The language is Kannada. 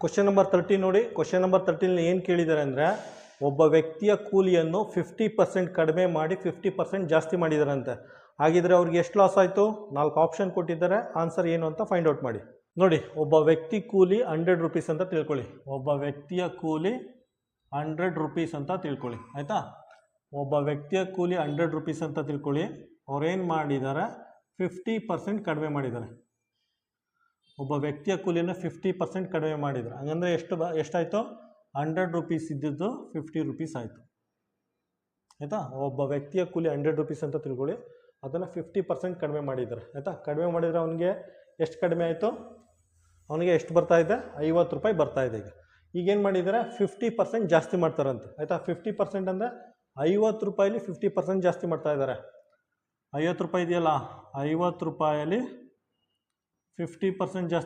ಕ್ವಶನ್ ನಂಬರ್ ತರ್ಟಿ ನೋಡಿ. ಕ್ವಶನ್ ನಂಬರ್ ತರ್ಟಿನಲ್ಲಿ ಏನು ಕೇಳಿದ್ದಾರೆ ಅಂದರೆ, ಒಬ್ಬ ವ್ಯಕ್ತಿಯ ಕೂಲಿಯನ್ನು ಫಿಫ್ಟಿ ಪರ್ಸೆಂಟ್ ಕಡಿಮೆ ಮಾಡಿ ಫಿಫ್ಟಿ ಪರ್ಸೆಂಟ್ ಜಾಸ್ತಿ ಮಾಡಿದಾರಂತೆ. ಹಾಗಿದ್ರೆ ಅವ್ರಿಗೆ ಎಷ್ಟು ಲಾಸ್ ಆಯಿತು? ನಾಲ್ಕು ಆಪ್ಷನ್ ಕೊಟ್ಟಿದ್ದಾರೆ. ಆನ್ಸರ್ ಏನು ಅಂತ ಫೈಂಡ್ ಔಟ್ ಮಾಡಿ. ನೋಡಿ, ಒಬ್ಬ ವ್ಯಕ್ತಿ ಕೂಲಿ ಹಂಡ್ರೆಡ್ ರುಪೀಸ್ ಅಂತ ತಿಳ್ಕೊಳ್ಳಿ. ಒಬ್ಬ ವ್ಯಕ್ತಿಯ ಕೂಲಿ ಹಂಡ್ರೆಡ್ ರುಪೀಸ್ ಅಂತ ತಿಳ್ಕೊಳ್ಳಿ. ಆಯಿತಾ? ಒಬ್ಬ ವ್ಯಕ್ತಿಯ ಕೂಲಿ ಹಂಡ್ರೆಡ್ ರುಪೀಸ್ ಅಂತ ತಿಳ್ಕೊಳ್ಳಿ. ಅವ್ರೇನು ಮಾಡಿದ್ದಾರೆ? ಫಿಫ್ಟಿ ಪರ್ಸೆಂಟ್ ಕಡಿಮೆ ಮಾಡಿದ್ದಾರೆ. ಒಬ್ಬ ವ್ಯಕ್ತಿಯ ಕೂಲಿನ ಫಿಫ್ಟಿ ಪರ್ಸೆಂಟ್ ಕಡಿಮೆ ಮಾಡಿದ್ರು. ಹಂಗಂದರೆ ಎಷ್ಟು ಬ, ಎಷ್ಟಾಯಿತು? ಹಂಡ್ರೆಡ್ ರುಪೀಸ್ ಇದ್ದಿದ್ದು ಫಿಫ್ಟಿ ರುಪೀಸ್ ಆಯಿತು. ಆಯಿತಾ? ಒಬ್ಬ ವ್ಯಕ್ತಿಯ ಕೂಲಿ ಹಂಡ್ರೆಡ್ ರುಪೀಸ್ ಅಂತ ತಿಳ್ಕೊಳ್ಳಿ. ಅದನ್ನು ಫಿಫ್ಟಿ ಪರ್ಸೆಂಟ್ ಕಡಿಮೆ ಮಾಡಿದ್ದಾರೆ ಆಯಿತಾ? ಕಡಿಮೆ ಮಾಡಿದರೆ ಅವನಿಗೆ ಎಷ್ಟು ಕಡಿಮೆ ಆಯಿತು? ಅವನಿಗೆ ಎಷ್ಟು ಬರ್ತಾ ಇದೆ? ಐವತ್ತು ರೂಪಾಯಿ ಬರ್ತಾ ಇದೆ ಈಗ. ಈಗೇನು ಮಾಡಿದ್ದಾರೆ ಫಿಫ್ಟಿ ಪರ್ಸೆಂಟ್ ಜಾಸ್ತಿ ಮಾಡ್ತಾರಂತೆ. ಆಯಿತಾ? ಫಿಫ್ಟಿ ಪರ್ಸೆಂಟ್ ಅಂದರೆ ಐವತ್ತು ರೂಪಾಯಲ್ಲಿ ಫಿಫ್ಟಿ ಪರ್ಸೆಂಟ್ ಜಾಸ್ತಿ ಮಾಡ್ತಾ ಇದ್ದಾರೆ ಐವತ್ತು ರೂಪಾಯಿ ಇದೆಯಲ್ಲ? ಐವತ್ತು ರೂಪಾಯಲ್ಲಿ ಫಿಫ್ಟಿ ಪರ್ಸೆಂಟ್ ಜಾಸ್ತಿ